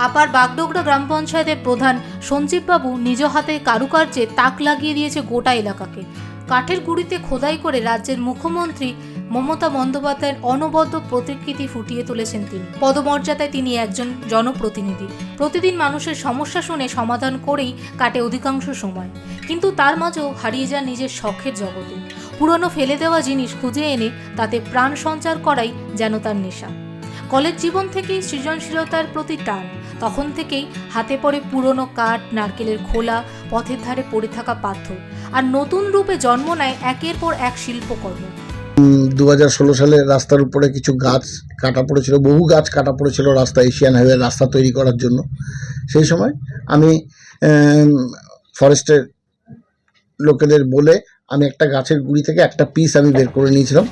আপার বাগডোগরা গ্রাম পঞ্চায়েতের প্রধান সঞ্জীববাবু নিজ হাতে কারুকার্যে তাক লাগিয়ে দিয়েছে গোটা এলাকাকে। কাঠের গুঁড়িতে খোদাই করে রাজ্যের মুখ্যমন্ত্রী মমতা বন্দ্যোপাধ্যায়ের অনবদ্য প্রতিকৃতি ফুটিয়ে তুলেছেন তিনি। পদমর্যাদায় তিনি একজন জনপ্রতিনিধি। প্রতিদিন মানুষের সমস্যা শুনে সমাধান করেই কাটে অধিকাংশ সময়। কিন্তু তার মাঝেও হারিয়ে যান নিজের শখের জগতে। পুরনো ফেলে দেওয়া জিনিস খুঁজে এনে তাতে প্রাণ সঞ্চার করাই যেন তার নেশা। কলেজ জীবন থেকেই সৃজনশীলতার প্রতি টান। তখন থেকেই হাতে পড়ে পুরনো কাঠ, নারকেলের খোলা, পথের ধারে পড়ে থাকা পাথর আর নতুন রূপে জন্ম নেয় একের পর এক শিল্পকর্ম। দু হাজার ষোলো সালে রাস্তার উপরে কিছু গাছ কাটা পড়েছিল, বহু গাছ কাটা পড়েছিল রাস্তা, এশিয়ান হাইওয়ে রাস্তা তৈরি করার জন্য। সেই সময় আমি ফরেস্টের লোকেদের বলে আমি একটা গাছের গুড়ি থেকে একটা পিস আমি বের করে নিয়েছিলাম।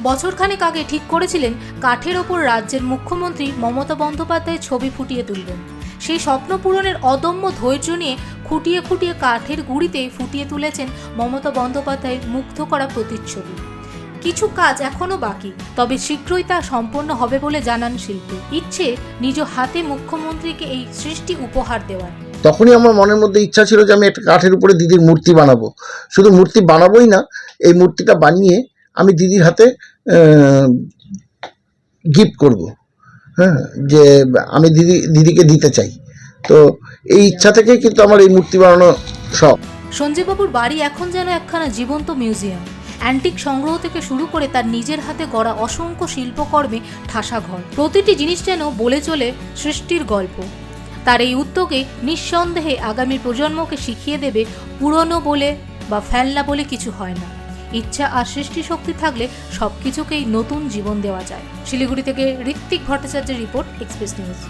বছরখানেক আগে ঠিক করেছিলেন কাঠের ওপর রাজ্যের মুখ্যমন্ত্রী মমতা বন্দ্যোপাধ্যায়ের ছবি ফুটিয়ে তুলবেন। সেই স্বপ্ন পূরণের অদম্য ধৈর্য নিয়ে খুঁটিয়ে খুঁটিয়ে কাঠের গুঁড়িতে ফুটিয়ে তুলেছেন মমতা বন্দ্যোপাধ্যায়ের মুগ্ধ করা প্রতিচ্ছবি। কিছু কাজ এখনও বাকি, তবে শীঘ্রই তা সম্পন্ন হবে বলে জানান শিল্পী। ইচ্ছে নিজ হাতে মুখ্যমন্ত্রীকে এই সৃষ্টি উপহার দেওয়ার। তখনই আমার মনের মধ্যে ইচ্ছা ছিল যে আমি একটা কাঠের উপরে দিদির মূর্তি বানাবো। শুধু মূর্তি বানাবোই না, এই মূর্তিটা বানিয়ে আমি দিদির হাতে গিফট করব। হ্যাঁ যে আমি দিদি, দিদিকে দিতে চাই। তো এই ইচ্ছা থেকেই কিন্তু আমার এই মূর্তি বানানো শখ। সঞ্জীববাবুর বাড়ি এখন যেন একখানা জীবন্ত মিউজিয়াম। অ্যান্টিক সংগ্রহ থেকে শুরু করে তার নিজের হাতে গড়া অসংখ্য শিল্পকর্মে ঠাসা ঘর। প্রতিটি জিনিস যেন বলে চলে সৃষ্টির গল্প। তার এই উদ্যোগে নিঃসন্দেহে আগামী প্রজন্মকে শিখিয়ে দেবে, পুরনো বলে বা ফেলনা বলে কিছু হয় না। ইচ্ছা আর সৃষ্টি শক্তি থাকলে সব কিছুকেই নতুন জীবন দেওয়া যায়। শিলিগুড়ি থেকে ঋত্বিক ভট্টাচার্যের রিপোর্ট এক্সপ্রেস নিউজ